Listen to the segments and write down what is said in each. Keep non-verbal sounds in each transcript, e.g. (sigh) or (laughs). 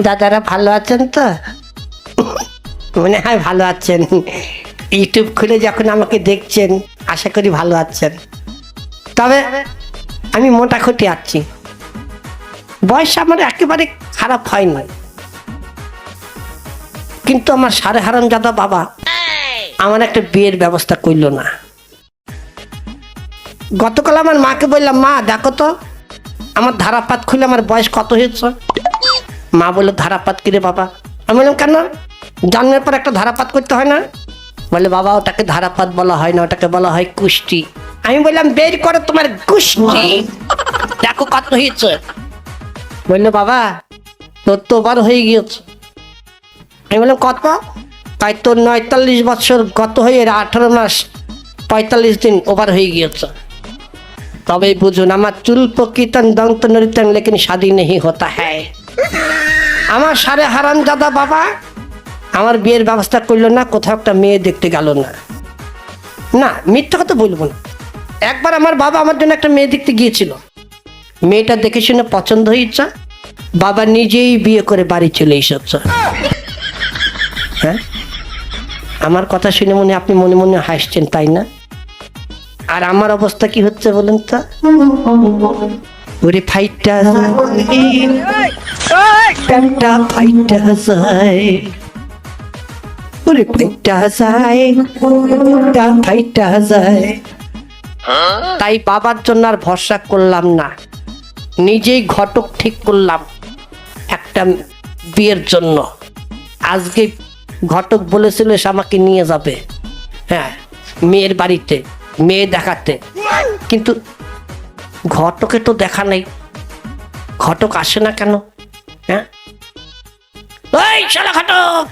দাদারা ভালো আছেন তো? মনে হয় ভালো আছেন। ইউটিউব খুলে যখন আমাকে দেখছেন, আশা করি ভালো আছেন। তবে আমি মোটা খুঁটি আছি। বয়স আমার একেবারে খারাপ হয়নি। কিন্তু আমার সারে হারাম দাদা বাবা আমার একটা বিয়ের ব্যবস্থা করল না। গতকাল আমার মাকে বললাম, মা, দেখো তো, আমার ধারাপাত খুলে আমার বয়স কত হয়েছে? মা বলল ধারাপাত কিরে বাবা? আমি বললাম কেন? জন্মের পর একটা ধারাপাত করতে হয় না? বলে বাবা ওটাকে ধারাপাত বলা হয় না ওটাকে বলা হয় কুষ্টি। আমি বললাম বের করো তোমার কুষ্টি। (laughs) দেখো কত হয়েছে। বলল বাবা তোর তো ওভার হয়ে গিয়েছে। আমি বললাম কত? তাই তোর নয়তাল্লিশ বছর গত হয়ে এর আঠারো মাস পঁয়তাল্লিশ দিন ওভার হয়ে গিয়েছে। তবে বুঝুন আমার চুল প্রকৃতন দন্ত নৃতন লেকিন নেই হতা হ্যায়। আমার সারে হারান দাদা বাবা, আমার বিয়ের ব্যবস্থা করল না, কোথাও একটা মেয়ে দেখতে গেল না। না, মিথ্যা কথা বলব না। একবার আমার বাবা আমার জন্য একটা মেয়ে দেখতে গিয়েছিল। মেয়েটা দেখে শুনে পছন্দ হয়েছে, বাবা নিজেই বিয়ে করে বাড়ি চলে এসেছে। হ্যাঁ? আমার কথা শুনে মনে আপনি মনে মনে হাসছেন, তাই না? আর আমার অবস্থা কি হচ্ছে বলেন তো? ওরে ফাইটটা। প্যান্টটা ফাইটটা যায় ওরে ফাইটটা যায় ফাইটটা যায় তাই বাবার জন্য আর ভরসা করলাম না। নিজেই ঘটক ঠিক করলাম একটা বিয়ের জন্য। আজকে ঘটক বলেছিল সে আমাকে নিয়ে যাবে। হ্যাঁ মেয়ের বাড়িতে, মেয়ে দেখাতে। কিন্তু ঘটকে তো দেখা নেই। ঘটক আসে না কেন? হ্যাঁ? ওই শালা ঘটক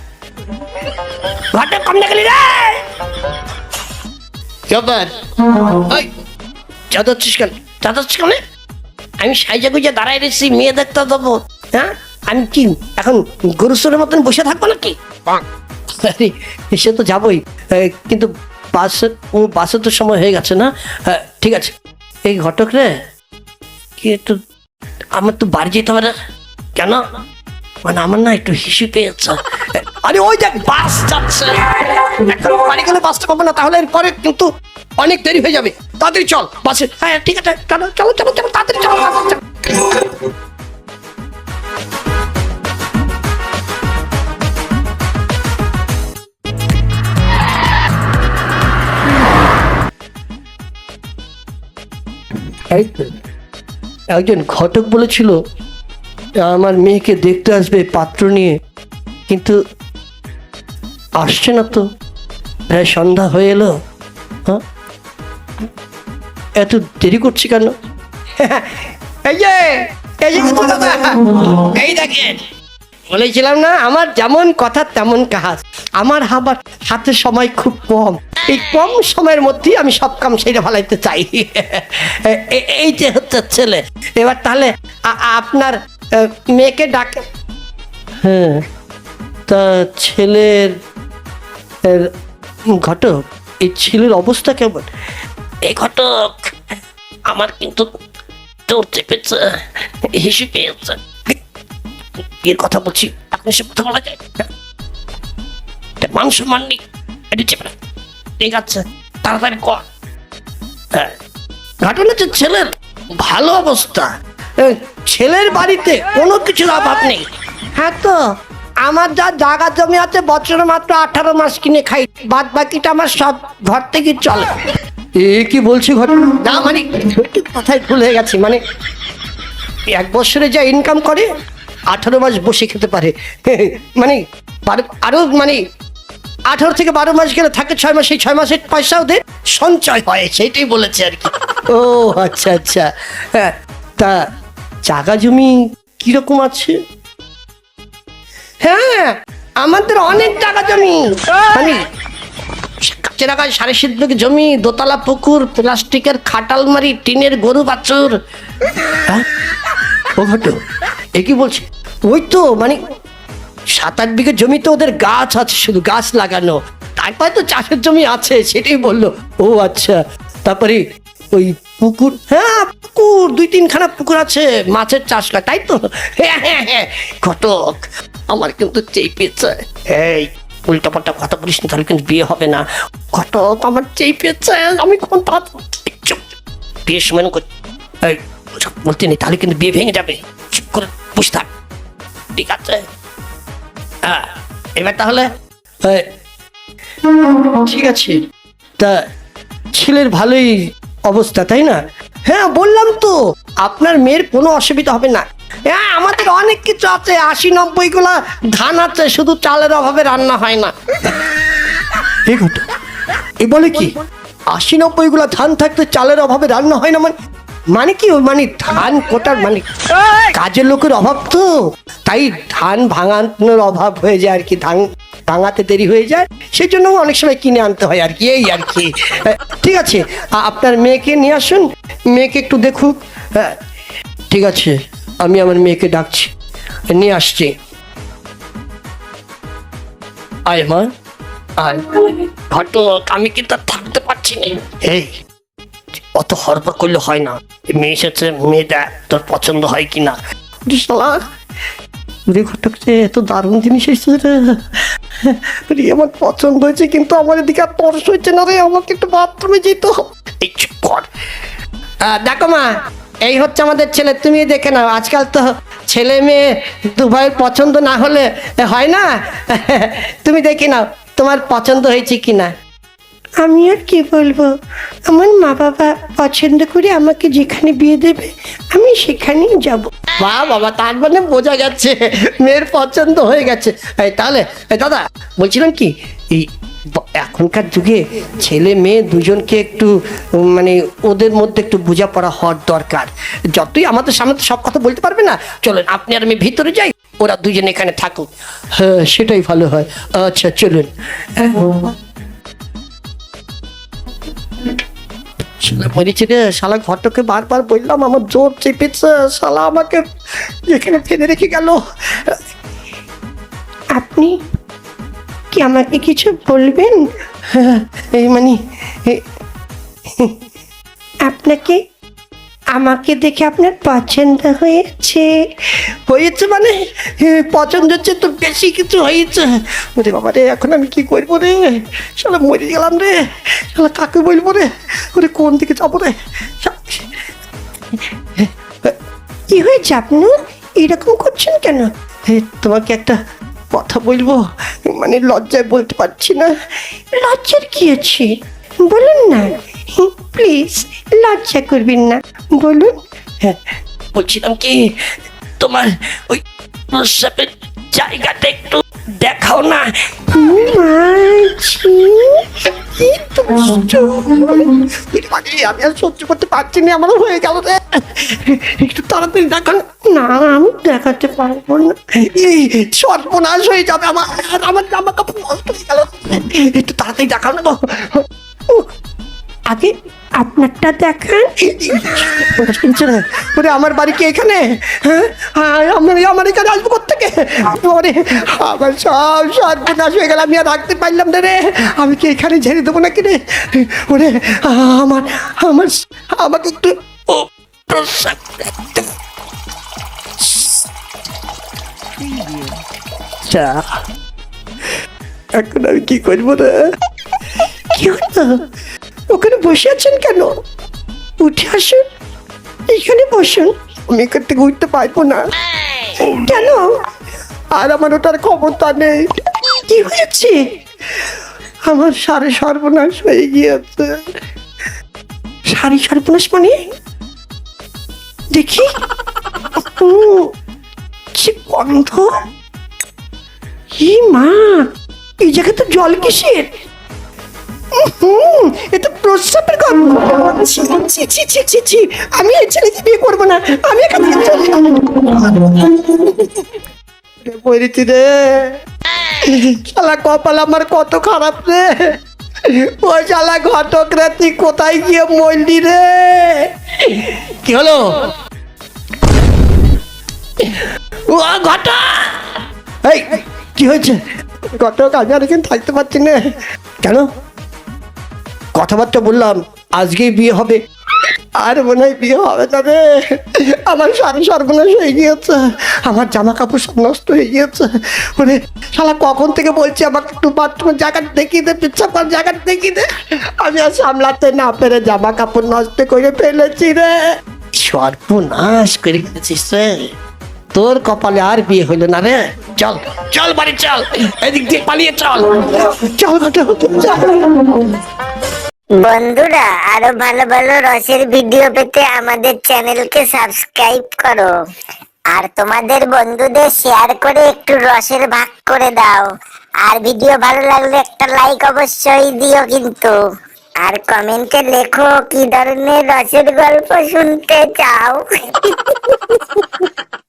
ঘটক কম দেখালি রে! জবার ওই কেন? কেন? আমি সাইজা গুজে দাঁড়াই রেছি মেয়ে দেখতে দেবো। হ্যাঁ? আমি কি এখন গরু গরুসরের মতন বসে থাকব নাকি? আরে এসে তো যাবই। কিন্তু বাসে ও বাসে তো সময় হয়ে গেছে না? ঠিক আছে। এই ঘটক রে কি একটু আমার তো বাড়ি যেতে হবে না। কেন? মানে আমার না একটু হিসু পেয়েছে। আরে ওই দেখ, বাস যাচ্ছে। এখন বাড়ি গেলে বাসটা পাবো না, তাহলে পরে কিন্তু অনেক দেরি হয়ে যাবে। তাড়াতাড়ি চল, বাসে। হ্যাঁ ঠিক আছে, চলো চলো চলো চলো, তাড়াতাড়ি চলো একজন ঘটক বলেছিল আমার মেয়েকে দেখতে আসবে পাত্র নিয়ে, কিন্তু আসছে না তো। প্রায় সন্ধ্যা হয়ে এলো। হ্যাঁ? এত দেরি করছি কেন? (laughs) এই যে বলেছিলাম না, আমার যেমন কথা তেমন কাজ। আমার হাবার হাতে সময় খুব কম। এই কম সময়ের মধ্যেই আমি সব কাম সেটা ফেলাইতে চাই। (laughs) এই যে হচ্ছে ছেলে। এবার তাহলে আপনার মেয়েকে ডাকে। হ্যাঁ তা ছেলের ঘটক এই ছেলের অবস্থা কেমন? এই ঘটক আমার কিন্তু তোর চেপেছে হিসু পেয়েছে। বিয়ের কথা বলছি আপনার সে কথা বলা যায়? মান সম্মান নেই এটা চেপে ঠিক আছে তাড়াতাড়ি কর। হ্যাঁ ঘটনা হচ্ছে ছেলের ভালো অবস্থা। এ, ছেলের বাড়িতে কোনো কিছুর অভাব নেই। হ্যাঁ তো আমার যা জায়গা জমি আছে বছরে মাত্র আঠারো মাস কিনে খাই। বাদ বাকিটা আমার সব ঘর থেকে চলে। এ কি বলছি ঘটনা না মানে কথায় ভুল হয়ে গেছে মানে এক বছরে যা ইনকাম করে আঠারো মাস বসে খেতে পারে। (laughs) মানে বারো আরও মানে আঠারো থেকে বারো মাস গেলে থাকে ছয় মাস এই ছয় মাসের পয়সা ওদের সঞ্চয় হয় সেটাই বলেছে আর কি। ও আচ্ছা আচ্ছা। হ্যাঁ তা জাগা জমি কীরকম আছে? হ্যাঁ আমাদের অনেক জায়গা জমি। মানে চেরাগায় সাড়ে সিদ্ধ জমি, দোতলা পুকুর, প্লাস্টিকের খাটালমারি টিনের গরু বাছুর। হ্যাঁ? ও ঘটো এ কি বলছে? ওই তো মানে সাত আট বিঘে জমিতে ওদের গাছ আছে, শুধু গাছ লাগানো। তারপরে তো চাষের জমি আছে, সেটাই বলল। ও আচ্ছা তারপরে ওই পুকুর হ্যাঁ পুকুর, দুই তিনখানা পুকুর আছে, মাছের চাষ করে তাই তো? হ্যাঁ হ্যাঁ হ্যাঁ ঘটক, আমার কিন্তু চেপেছে এই উল্টা পাল্টা কথা বলিস না, তাহলে কিন্তু বিয়ে হবে না। ঘটক আমার চেপেছে আমি কোন বিয়ের সময় এই বলতে নেই, তাহলে কিন্তু বিয়ে ভেঙে যাবে। চুপ করে বসে ঠিক আছে? হ্যাঁ এবার তাহলে ঠিক আছে। তা, ছেলের ভালোই অবস্থা তাই না? হ্যাঁ বললাম তো আপনার মেয়ের কোনো অসুবিধা হবে না। হ্যাঁ আমাদের অনেক কিছু আছে আশি নব্বই গুলা ধান আছে শুধু চালের অভাবে রান্না হয় না। এ ঘটনা এ বলে কি আশি নব্বই গুলা ধান থাকতে চালের অভাবে রান্না হয় না মানে মানে কি মানে ধান কোটার মানে কাজের লোকের অভাব তো তাই ধান ভাঙানোর অভাব হয়ে যায় আর কি ধান ভাঙাতে দেরি হয়ে যায় সেই জন্য অনেক সময় কিনে আনতে হয় আর কি এই আর কি। ঠিক আছে আপনার মেয়েকে নিয়ে আসুন মেয়েকে একটু দেখুক। ঠিক আছে আমি আমার মেয়েকে ডাকছি নিয়ে আসছি। আয় মা আয়। ঘটক আমি কিন্তু থাকতে পারছি না? এই অত হরবর করলে হয় না। মেয়ে এসেছে মেয়ে দেখ তোর পছন্দ হয় কি না শালা রে ঘটক যে এত দারুণ জিনিস এসেছে রে। আমার পছন্দ হয়েছে কিন্তু আমার এদিকে আর তরস হচ্ছে না রে আমাকে একটু বাথরুমে যেতে হবে। দেখো মা এই হচ্ছে আমাদের ছেলে তুমি দেখে নাও। আজকাল তো ছেলে মেয়ে দু ভাইয়ের পছন্দ না হলে হয় না? তুমি দেখে নাও তোমার পছন্দ হয়েছে কি না আমি আর কি বলব? আমার মা বাবা পছন্দ করে আমাকে যেখানে বিয়ে দেবে আমি সেখানেই যাব। বা বাবা, তার মানে বোঝা যাচ্ছে, মেয়ের পছন্দ হয়ে গেছে। তাহলে দাদা, বলছিলাম কি, এই এখনকার যুগে ছেলে মেয়ে দুজনকে একটু মানে ওদের মধ্যে একটু বোঝাপড়া হওয়ার দরকার। যতই আমাদের সামনে তো সব কথা বলতে পারবে না, চলুন, আপনি আর আমি ভিতরে যাই, ওরা দুজন এখানে থাকুক। হ্যাঁ সেটাই ভালো হয়। আচ্ছা চলুন। রে শালা ঘটকে বারবার বললাম, আমার জোর চেপেছে, শালা আমাকে এখানে ফেলে রেখে গেল। আপনি কি আমাকে কিছু বলবেন? এই মানে আপনাকে আমাকে দেখে আপনার পছন্দ হয়েছে। হয়েছে মানে? পছন্দ হচ্ছে তো বেশি কিছু হয়েছে। ওরে বাবা রে এখন আমি কি করব রে? শালা মরে গেলাম রে। শালা কাকে বলব রে? ওরে কোন দিকে যাব রে? কি হয়েছে আপনার এরকম করছেন কেন? তোমাকে একটা কথা বলব? মানে লজ্জায় বলতে পারছি না। লজ্জার কি আছে? বলুন না। প্লিজ লজ্জা করবেন না। বলুন। হ্যাঁ বলছিলাম কি তোমার ওই প্রস্রাবের জায়গাটা একটু দেখাও না। আমি আর সহ্য করতে পারছি না আমার হয়ে গেল রে। একটু তাড়াতাড়ি দেখান। না আমি দেখাতে পারব না। এই সর্বনাশ হয়ে যাবে আমার আমার জামা কাপড় নষ্ট হয়ে গেল। একটু তাড়াতাড়ি দেখাও না আগে আপনারটা দেখান। ওরে আমার বাড়ি কি এখানে? হ্যাঁ? আমার আমার এখানে আসব কোথেকে ওরে আমার সব সর্বনাশ হয়ে গেল, আমি আর রাখতে পারলাম না রে। আমি কি এখানে ঝেড়ে দেবো নাকি রে? ওরে, আমার আমার, আমাকে একটু এখন আমি কি করব রে? কি হলো? ওখানে বসে আছেন কেন? উঠে আসুন। এখানে বসুন। আমি এখান থেকে উঠতে পারব না। কেন? আর আমার ওটার ক্ষমতা নেই। কি হয়েছে? আমার সারে সর্বনাশ হয়ে গিয়েছে। সারি সর্বনাশ মানে? দেখি। কি গন্ধ। কি মা, এই জায়গায় তো জল কিসের? প্রস্রাবের গন্ধ ছি, ছি, ছি, ছি, ছি। আমি এই ছেলেকে বিয়ে করব না আমি এখান থেকে চলে। রে, শালা কপাল আমার কত খারাপ রে। ওই শালা ঘটক রে তুই কোথায় গিয়ে মরলি রে? কি হলো? ও ঘটক! এই কি হয়েছে? ঘটক আমি আর এখানে থাকতে পারছি না। কেন? কথাবার্তা বললাম, আজকেই বিয়ে হবে। আর মনে হয় বিয়ে হবে না রে। আমার সারা সর্বনাশ হয়ে গিয়েছে। আমার জামা কাপড় সব নষ্ট হয়ে গিয়েছে। মানে শালা, কখন থেকে বলছি আমাকে একটু বাথরুমের জায়গা দেখিয়ে দে পেচ্ছাপ করার জায়গা দেখিয়ে দে। আমি আর সামলাতে না পেরে জামা কাপড় নষ্ট করে ফেলেছি রে। সর্বনাশ করে ফেলেছিস রে। তোর কপালে আর বিয়ে হইল না রে। চল চল বাড়ি, চল। এদিক দিয়ে পালিয়ে চল চল চল। বন্ধুরা, আরও ভালো ভালো রসের ভিডিও পেতে আমাদের চ্যানেলকে সাবস্ক্রাইব করো। আর তোমাদের বন্ধুদের শেয়ার করে একটু রসের ভাগ করে দাও। আর ভিডিও ভালো লাগলে একটা লাইক অবশ্যই দিও কিন্তু। আর কমেন্টে লেখো কি ধরনের রসের গল্প শুনতে চাও। (laughs)